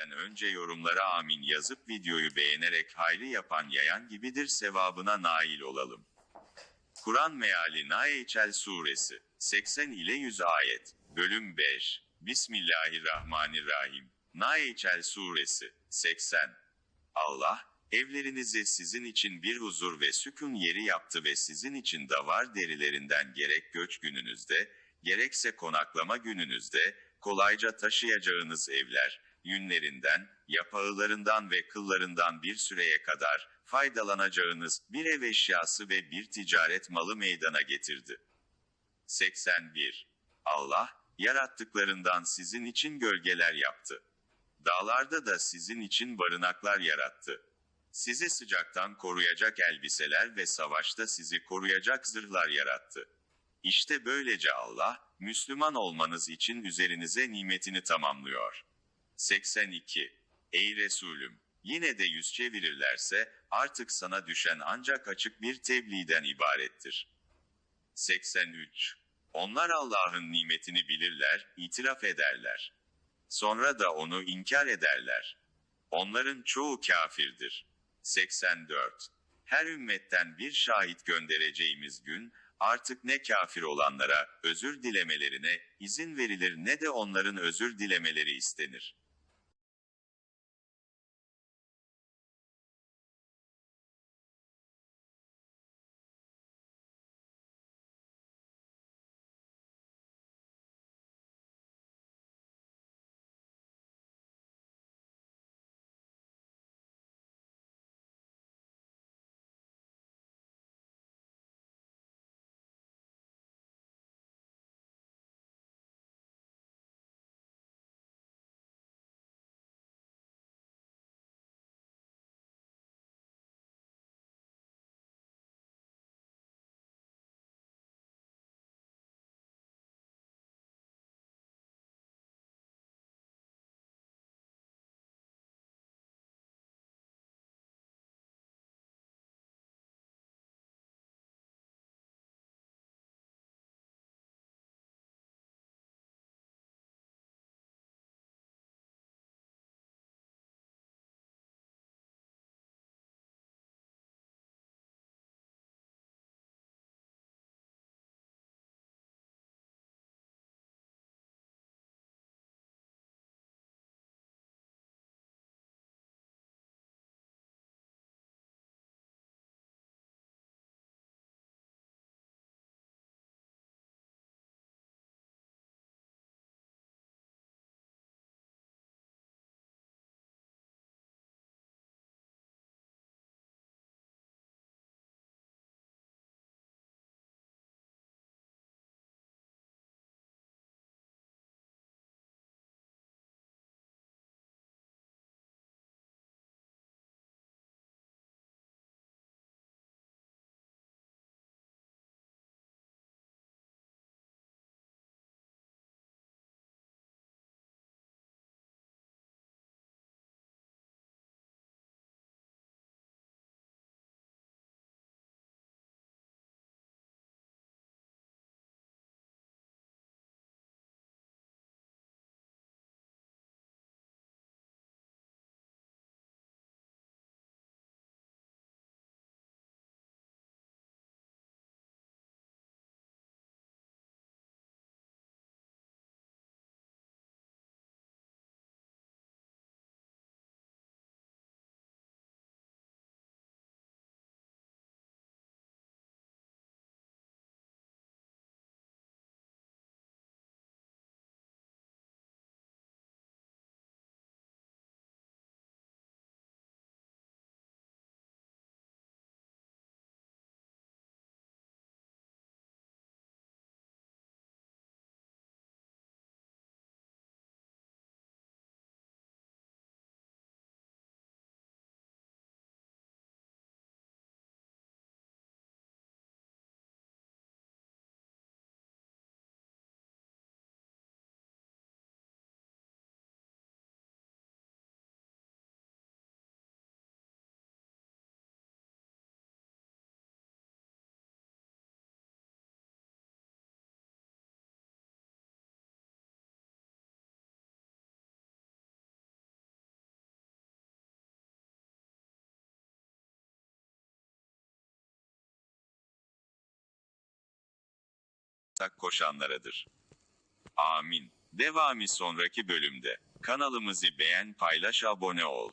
geçmeden önce yorumlara amin yazıp videoyu beğenerek hayrı yapan yayan gibidir sevabına nail olalım. Kur'an meali Naeçel Suresi 80 ile 100 ayet Bölüm 5 Bismillahirrahmanirrahim. Naeçel Suresi 80 Allah, evlerinizi sizin için bir huzur ve sükun yeri yaptı ve sizin için davar derilerinden gerek göç gününüzde, gerekse konaklama gününüzde, kolayca taşıyacağınız evler, yünlerinden, yapağılarından ve kıllarından bir süreye kadar, faydalanacağınız bir ev eşyası ve bir ticaret malı meydana getirdi. 81. Allah, yarattıklarından sizin için gölgeler yaptı. Dağlarda da sizin için barınaklar yarattı. Sizi sıcaktan koruyacak elbiseler ve savaşta sizi koruyacak zırhlar yarattı. İşte böylece Allah, Müslüman olmanız için üzerinize nimetini tamamlıyor. 82. Ey Resulüm! Yine de yüz çevirirlerse, artık sana düşen ancak açık bir tebliğden ibarettir. 83. Onlar Allah'ın nimetini bilirler, itiraf ederler. Sonra da onu inkar ederler. Onların çoğu kafirdir. 84. Her ümmetten bir şahit göndereceğimiz gün, artık ne kafir olanlara, özür dilemelerine, izin verilir ne de onların özür dilemeleri istenir. Tak koşanlaradır. Amin. Devamı sonraki bölümde. Kanalımızı beğen, paylaş, abone ol.